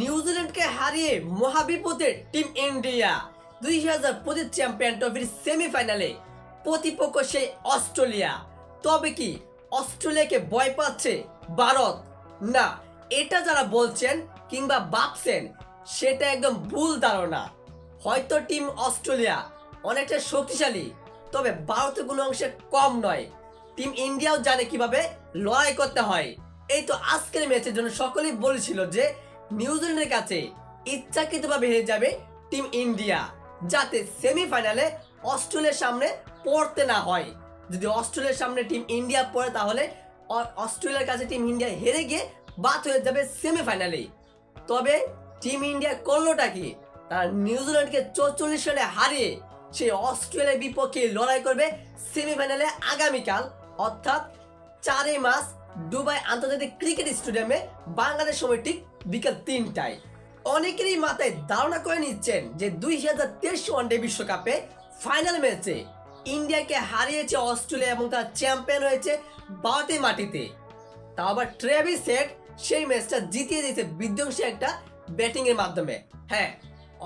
নিউজিল্যান্ডকে হারিয়ে মহাবিপদের team India. দুই হাজার পঁচিশ চ্যাম্পিয়ন ট্রফির সেমিফাইনালে প্রতিপক্ষ সেই অস্ট্রেলিয়া। তবে কি অস্ট্রেলিয়াকে ভয় পাচ্ছে ভারত? না, এটা যারা বলছেন কিংবা ভাবছেন, সেটা একদম ভুল ধারণা। হয়তো টিম অস্ট্রেলিয়া অনেকটা শক্তিশালী, তবে ভারতের কোনো অংশে কম নয়। টিম ইন্ডিয়াও জানে কীভাবে লড়াই করতে হয়। এই তো আজকের ম্যাচের জন্য সকলেই বলেছিল যে নিউজিল্যান্ডের কাছে ইচ্ছাকৃতভাবে হেরে যাবে টিম ইন্ডিয়া, যাতে সেমিফাইনালে অস্ট্রেলিয়ার সামনে পড়তে না হয়। যদি অস্ট্রেলিয়ার সামনে টিম ইন্ডিয়া পড়ে, তাহলে অস্ট্রেলিয়ার কাছে টিম ইন্ডিয়া হেরে গিয়ে বাদ হয়ে যাবে সেমিফাইনালে। তবে টিম ইন্ডিয়া করলোটা কি? তারা নিউজিল্যান্ডকে চৌচল্লিশ রানে হারিয়ে সে অস্ট্রেলিয়ার বিপক্ষে লড়াই করবে সেমিফাইনালে আগামীকাল, অর্থাৎ চারই মাস দুবাই আন্তর্জাতিক ক্রিকেট স্টেডিয়ামে বাংলাদেশ সময় ঠিক বিকাল তিনটায়। অনেকেরই মাথায় ধারণা করে নিচ্ছেন যে দুই হাজার তেইশ ওয়ানডে বিশ্বকাপে ফাইনাল ম্যাচে ইন্ডিয়াকে হারিয়েছে অস্ট্রেলিয়া এবং তার চ্যাম্পিয়ন হয়েছে ভারতের মাটিতে। তা আবার ট্রেভি সেট সেই ম্যাচটা জিতিয়ে দিয়েছে বিধ্বংসী একটা ব্যাটিং এর মাধ্যমে। হ্যাঁ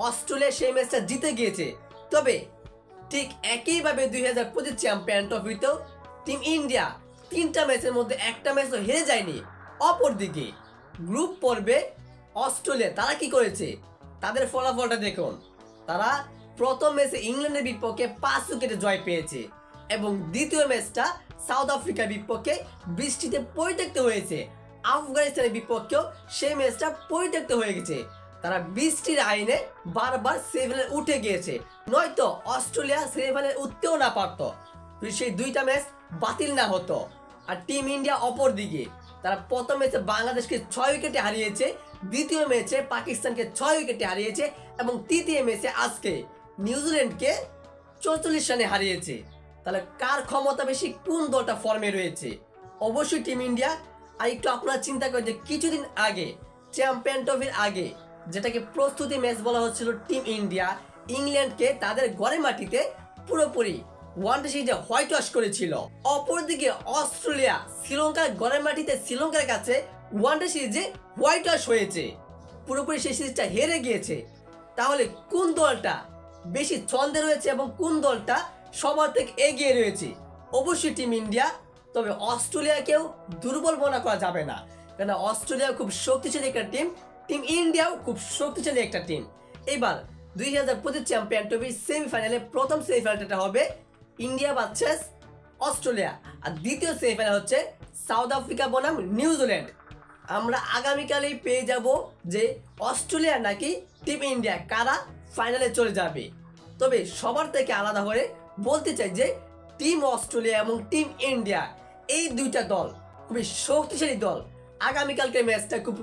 অস্ট্রেলিয়া সেই ম্যাচটা জিতে গিয়েছে। তবে ঠিক একইভাবে দুই হাজার পঁচিশ চ্যাম্পিয়ন ট্রফিতেও টিম ইন্ডিয়া তিনটা ম্যাচের মধ্যে একটা ম্যাচ তো হেরে যায়নি। অপরদিকে গ্রুপ পর্বে অস্ট্রেলিয়া তারা কি করেছে? তাদের ফলাফলটা দেখুন। তারা প্রথম ম্যাচে ইংল্যান্ডের বিপক্ষে পাঁচ উইকেটে জয় পেয়েছে এবং দ্বিতীয় ম্যাচটা সাউথ আফ্রিকার বিপক্ষে বৃষ্টিতে পরিত্যক্ত হয়েছে। আফগানিস্তানের বিপক্ষেও সেই ম্যাচটা পরিত্যক্ত হয়ে গেছে। তারা বৃষ্টির আইনে বারবার সেমিফাইনালে উঠে গিয়েছে। নয়তো অস্ট্রেলিয়া সেমিফাইনালে উঠতেও না পারতো। সেই দুইটা ম্যাচ বাতিল না হতো। আর টিম ইন্ডিয়া অপর দিকে। তারা প্রথম ম্যাচে বাংলাদেশকে ছয় উইকেটে হারিয়েছে, দ্বিতীয় ম্যাচে পাকিস্তানকে ছয় উইকেটে হারিয়েছে এবং তৃতীয় ম্যাচে আজকে নিউজিল্যান্ডকে চৌচল্লিশ রানে হারিয়েছে। তাহলে কার ক্ষমতা বেশি, কোন দলটা ফর্মে রয়েছে? অবশ্যই টিম ইন্ডিয়া আর একটু আপনারা চিন্তা করেন যে কিছুদিন আগে চ্যাম্পিয়ন ট্রফির আগে যেটাকে প্রস্তুতি ম্যাচ বলা হচ্ছিল টিম ইন্ডিয়া ইংল্যান্ডকে তাদের ঘরে মাটিতে পুরোপুরি ওয়ানডে সিরিজে হোয়াইট ওয়াশ করেছিল। অপরদিকে অস্ট্রেলিয়া শ্রীলঙ্কার ঘরের মাটিতে শ্রীলঙ্কার কাছে ওয়ানডে সিরিজে হোয়াইট ওয়াশ হয়েছে। পুরোপুরি সেই সিরিজটা হেরে গিয়েছে। তাহলে কোন দলটা বেশি ছন্দে রয়েছে এবং কোন দলটা সবার থেকে এগিয়ে রয়েছে? অবশ্যই টিম ইন্ডিয়া, তবে অস্ট্রেলিয়াকেও দুর্বল মনে করা যাবে না। কেন অস্ট্রেলিয়া খুব শক্তিশালী একটা টিম টিম ইন্ডিয়াও খুব শক্তিশালী একটা টিম। এবার দুই হাজার পঁচিশ চ্যাম্পিয়ন ট্রফির সেমিফাইনালে প্রথম সেমিফাইনালটা হবে ইন্ডিয়া বাচ্চাস অস্ট্রেলিয়া। আর দ্বিতীয় সেমিফাইনাল হচ্ছে সাউথ আফ্রিকা বনাম নিউজিল্যান্ড। আমরা আগামীকালেই পেয়ে যাব যে অস্ট্রেলিয়া নাকি টিম ইন্ডিয়া কারা ফাইনালে চলে যাবে। তবে সবার থেকে আলাদা করে বলতে চাই যে টিম অস্ট্রেলিয়া এবং টিম ইন্ডিয়া এই দুইটা দল খুবই শক্তিশালী দল। আগামীকালকে ম্যাচটা খুব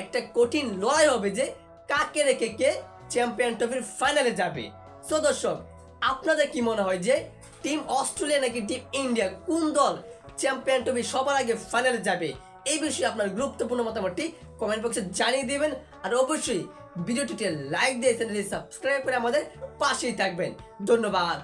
একটা কঠিন লড়াই হবে যে কাকে রেখে কে চ্যাম্পিয়ন ট্রফির ফাইনালে যাবে। সো দর্শক, আপনাদের কি মনে হয় যে টিম অস্ট্রেলিয়া নাকি টিম ইন্ডিয়া? কোন দল চ্যাম্পিয়ন ট্রফি সবার আগে ফাইনালে যাবে? এই বিষয়ে আপনার গুরুত্বপূর্ণ মতামতটি কমেন্ট বক্সে জানিয়ে দেবেন। আর অবশ্যই ভিডিওটিতে লাইক দিয়ে চ্যানেলটি সাবস্ক্রাইব করে আমাদের পাশেই থাকবেন। ধন্যবাদ।